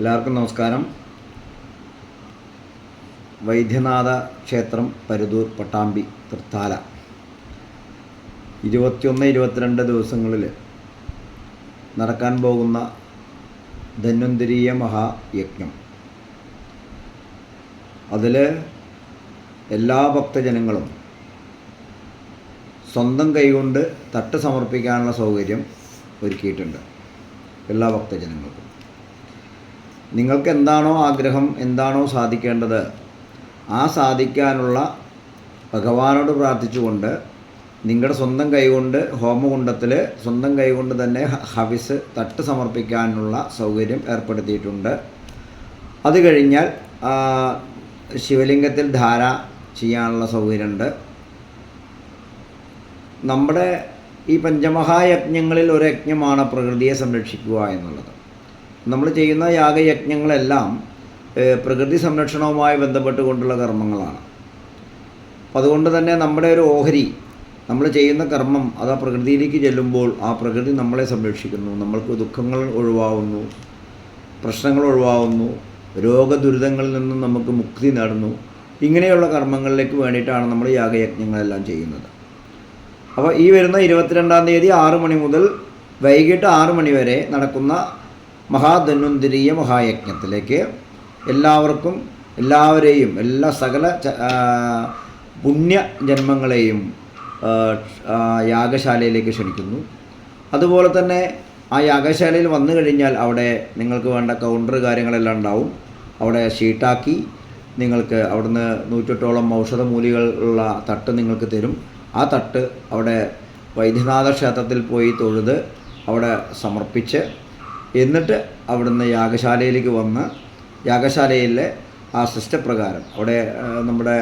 എല്ലാവർക്കും നമസ്കാരം. വൈദ്യനാഥ ക്ഷേത്രം പരുതൂർ പട്ടാമ്പി തൃത്താല. ഇരുപത്തിയൊന്ന് ഇരുപത്തിരണ്ട് ദിവസങ്ങളിൽ നടക്കാൻ പോകുന്ന ധന്വന്തരീയ മഹായജ്ഞം. അതിൽ എല്ലാ ഭക്തജനങ്ങളും സ്വന്തം കൈകൊണ്ട് തട്ട് സമർപ്പിക്കാനുള്ള സൗകര്യം ഒരുക്കിയിട്ടുണ്ട് എല്ലാ ഭക്തജനങ്ങൾക്കും. നിങ്ങൾക്ക് എന്താണോ ആഗ്രഹം എന്താണോ സാധിക്കേണ്ടത് ആ സാധിക്കാനുള്ള ഭഗവാനോട് പ്രാർത്ഥിച്ചുകൊണ്ട് നിങ്ങളുടെ സ്വന്തം കൈകൊണ്ട് ഹോമകുണ്ടത്തിൽ സ്വന്തം കൈകൊണ്ട് തന്നെ ഹവിസ് തട്ട് സമർപ്പിക്കാനുള്ള സൗകര്യം ഏർപ്പെടുത്തിയിട്ടുണ്ട്. അത് കഴിഞ്ഞാൽ ശിവലിംഗത്തിൽ ധാര ചെയ്യാനുള്ള സൗകര്യമുണ്ട്. നമ്മുടെ ഈ പഞ്ചമഹായജ്ഞങ്ങളിൽ ഒരു യജ്ഞമാണ് പ്രകൃതിയെ സംരക്ഷിക്കുക എന്നുള്ളത്. നമ്മൾ ചെയ്യുന്ന യാഗയജ്ഞങ്ങളെല്ലാം പ്രകൃതി സംരക്ഷണവുമായി ബന്ധപ്പെട്ടുകൊണ്ടുള്ള കർമ്മങ്ങളാണ്. അതുകൊണ്ട് തന്നെ നമ്മുടെ ഒരു ഓഹരി നമ്മൾ ചെയ്യുന്ന കർമ്മം അത് ആ പ്രകൃതിയിലേക്ക് ചെല്ലുമ്പോൾ ആ പ്രകൃതി നമ്മളെ സംരക്ഷിക്കുന്നു. നമ്മൾക്ക് ദുഃഖങ്ങൾ ഒഴിവാകുന്നു പ്രശ്നങ്ങൾ ഒഴിവാകുന്നു രോഗദുരിതങ്ങളിൽ നിന്നും നമുക്ക് മുക്തി നേടുന്നു. ഇങ്ങനെയുള്ള കർമ്മങ്ങളിലേക്ക് വേണ്ടിയിട്ടാണ് നമ്മൾ യാഗയജ്ഞങ്ങളെല്ലാം ചെയ്യുന്നത്. അപ്പോൾ ഈ വരുന്ന ഇരുപത്തിരണ്ടാം തീയതി ആറ് മണി മുതൽ വൈകിട്ട് ആറ് മണി വരെ നടക്കുന്ന മഹാധന്വന്തരീയ മഹായജ്ഞത്തിലേക്ക് എല്ലാവർക്കും എല്ലാവരെയും എല്ലാ സകല പുണ്യ ജന്മങ്ങളെയും യാഗശാലയിലേക്ക് ക്ഷണിക്കുന്നു. അതുപോലെ തന്നെ ആ യാഗശാലയിൽ വന്നു കഴിഞ്ഞാൽ അവിടെ നിങ്ങൾക്ക് വേണ്ട കൗണ്ടർ കാര്യങ്ങളെല്ലാം ഉണ്ടാവും. അവിടെ ഷീട്ടാക്കി നിങ്ങൾക്ക് അവിടുന്ന് നൂറ്റെട്ടോളം ഔഷധമൂലികൾ ഉള്ള തട്ട് നിങ്ങൾക്ക് തരും. ആ തട്ട് അവിടെ വൈദ്യനാഥ ക്ഷേത്രത്തിൽ പോയി തൊഴുത് അവിടെ സമർപ്പിച്ച് എന്നിട്ട് അവിടുന്ന് യാഗശാലയിലേക്ക് വന്ന് യാഗശാലയിലെ ആ സിസ്റ്റപ്രകാരം അവിടെ നമ്മുടെ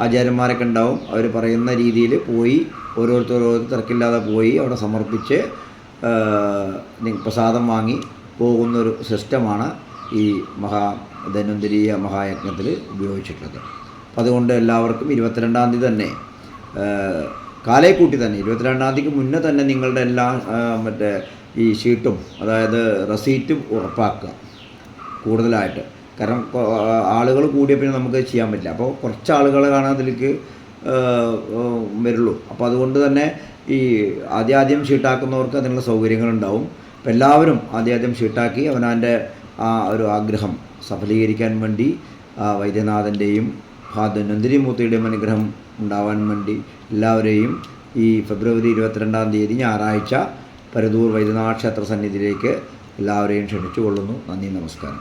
ആചാര്യന്മാരൊക്കെ ഉണ്ടാവും. അവർ പറയുന്ന രീതിയിൽ പോയി ഓരോരുത്തർ ഓരോരുത്തർ തിരക്കില്ലാതെ പോയി അവിടെ സമർപ്പിച്ച് പ്രസാദം വാങ്ങി പോകുന്നൊരു സിസ്റ്റമാണ് ഈ മഹാ ധന്വന്തരീയ മഹായജ്ഞത്തിൽ ഉപയോഗിച്ചിട്ടുള്ളത്. അപ്പം അതുകൊണ്ട് എല്ലാവർക്കും ഇരുപത്തിരണ്ടാം തീയതി തന്നെ കാലേക്കൂട്ടി തന്നെ ഇരുപത്തിരണ്ടാം തീയതിക്ക് മുന്നേ തന്നെ നിങ്ങളുടെ എല്ലാ മറ്റേ ഈ ഷീട്ടും അതായത് റെസീറ്റും ഉറപ്പാക്കുക കൂടുതലായിട്ട്. കാരണം ആളുകൾ കൂടിയ പിന്നെ നമുക്ക് ചെയ്യാൻ പറ്റില്ല. അപ്പോൾ കുറച്ച് ആളുകളാണ് അതിലേക്ക് വരുള്ളൂ. അപ്പോൾ അതുകൊണ്ട് തന്നെ ഈ ആദ്യാദ്യം ഷീട്ടാക്കുന്നവർക്ക് അതിനുള്ള സൗകര്യങ്ങളുണ്ടാവും. അപ്പോൾ എല്ലാവരും ആദ്യാദ്യം ഷീട്ടാക്കി അവനവന്റെ ആ ഒരു ആഗ്രഹം സഫലീകരിക്കാൻ വേണ്ടി വൈദ്യനാഥന്റെയും നന്ദിനി മൂർത്തിയുടെയും അനുഗ്രഹം ഉണ്ടാവാൻ വേണ്ടി എല്ലാവരെയും ഈ ഫെബ്രുവരി ഇരുപത്തിരണ്ടാം തീയതി ഞായറാഴ്ച പരദൂർ വൈദ്യനാഥ ക്ഷേത്ര സന്നിധിയിലേക്ക് എല്ലാവരെയും ക്ഷണിച്ചു കൊള്ളുന്നു നന്ദി നമസ്കാരം.